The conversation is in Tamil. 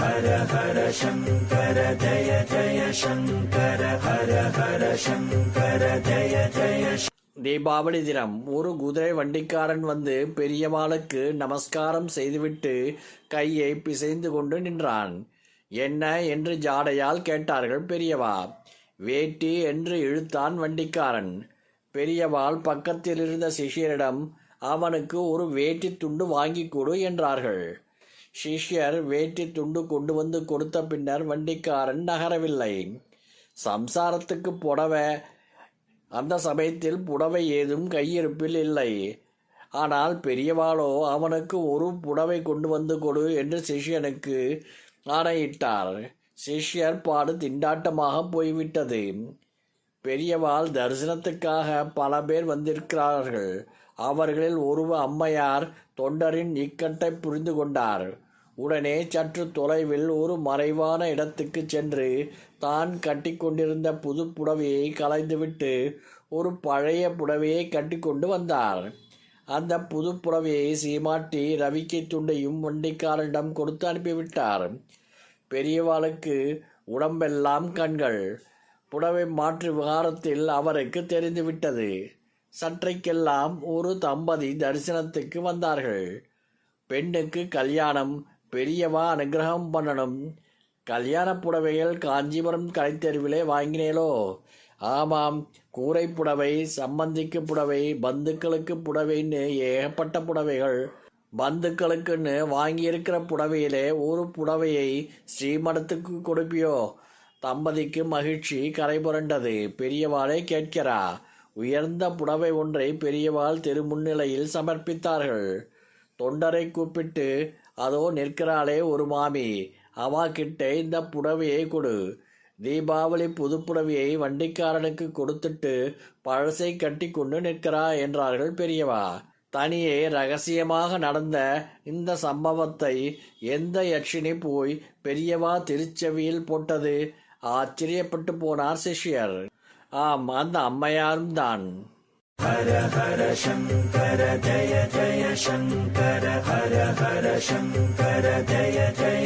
ஹர ஹர சங்கர ஜய ஜய சங்கர ஹர ஹர சங்கர ஜய ஜய தீபாவளி தினம் ஒரு குதிரை வண்டிக்காரன் வந்து பெரியவாளுக்கு நமஸ்காரம் செய்துவிட்டு கையை பிசைந்து கொண்டு நின்றான். என்ன? என்று ஜாடையால் கேட்டார்கள் பெரியவா. வேட்டி என்று இழுத்தான் வண்டிக்காரன். பெரியவாள் பக்கத்தில் இருந்த சிஷ்யரிடம் அவனுக்கு ஒரு வேட்டி துண்டு வாங்கி கொடு என்றார்கள். சிஷ்யர் வேட்டி துண்டு கொண்டு வந்து கொடுத்த பின்னர் வண்டிக்காரன் நகரவில்லை. சம்சாரத்துக்கு புடவை அந்த சமயத்தில் புடவை ஏதும் கையிருப்பில் இல்லை. ஆனால் பெரியவாளோ அவனுக்கு ஒரு புடவை கொண்டு வந்து கொடு என்று சிஷ்யனுக்கு ஆணையிட்டார். சிஷ்யர் பாடு திண்டாட்டமாக போய்விட்டது. பெரியவாள் தரிசனத்துக்காக பல பேர் வந்திருக்கிறார்கள். அவர்களில் ஒருவ அம்மையார் தொண்டரின் இக்கட்டை புரிந்து கொண்டார். உடனே சற்று தொலைவில் ஒரு மறைவான இடத்துக்கு சென்று தான் கட்டிக்கொண்டிருந்த புது புடவையை கலைந்துவிட்டு ஒரு பழைய புடவையை கட்டிக்கொண்டு வந்தார். அந்த புது புடவையை சீமாட்டி ரவிக்கை துண்டையும் வண்டிக்காரனிடம் கொடுத்து அனுப்பிவிட்டார். பெரியவாளுக்கு உடம்பெல்லாம் கண்கள். புடவை மாற்று விவகாரத்தில் அவருக்கு தெரிந்துவிட்டது. சற்றைக்கெல்லாம் ஒரு தம்பதி தரிசனத்துக்கு வந்தார்கள். பெண்ணுக்கு கல்யாணம் பெரியவா அனுகிரகம் பண்ணணும். கல்யாண புடவைகள் காஞ்சிபுரம் கலைத்தெருவிலே வாங்கினேலோ? ஆமாம் கூரை புடவை சம்பந்திக்கு புடவை பந்துக்களுக்கு புடவைன்னு ஏகப்பட்ட புடவைகள். பந்துக்களுக்குன்னு வாங்கியிருக்கிற புடவையிலே ஒரு புடவையை ஸ்ரீமடத்துக்கு கொடுப்பியோ? தம்பதிக்கு மகிழ்ச்சி கரை புரண்டது கேட்கிறா. உயர்ந்த புடவை ஒன்றை பெரியவாள் திருமுன்னிலையில் சமர்ப்பித்தார்கள். தொண்டரை கூப்பிட்டு அதோ நிற்கிறாளே ஒரு மாமி அவா கிட்ட இந்த புடவையை கொடு. தீபாவளி புதுப்புடவையை வண்டிக்காரனுக்கு கொடுத்துட்டு பழசை கட்டி கொண்டு நிற்கிறா என்றார்கள் பெரியவா. தனியே ரகசியமாக நடந்த இந்த சம்பவத்தை எந்த யட்சினி போய் பெரியவா திருச்செவியில் போட்டது? ஆச்சரியப்பட்டு போனார் சிஷ்யர். ஆம் அந்த அம்மையாரும் தான். ஹர ஹர சங்கர ஜய ஜய சங்கர ஹர ஹர சங்கர ஜய ஜய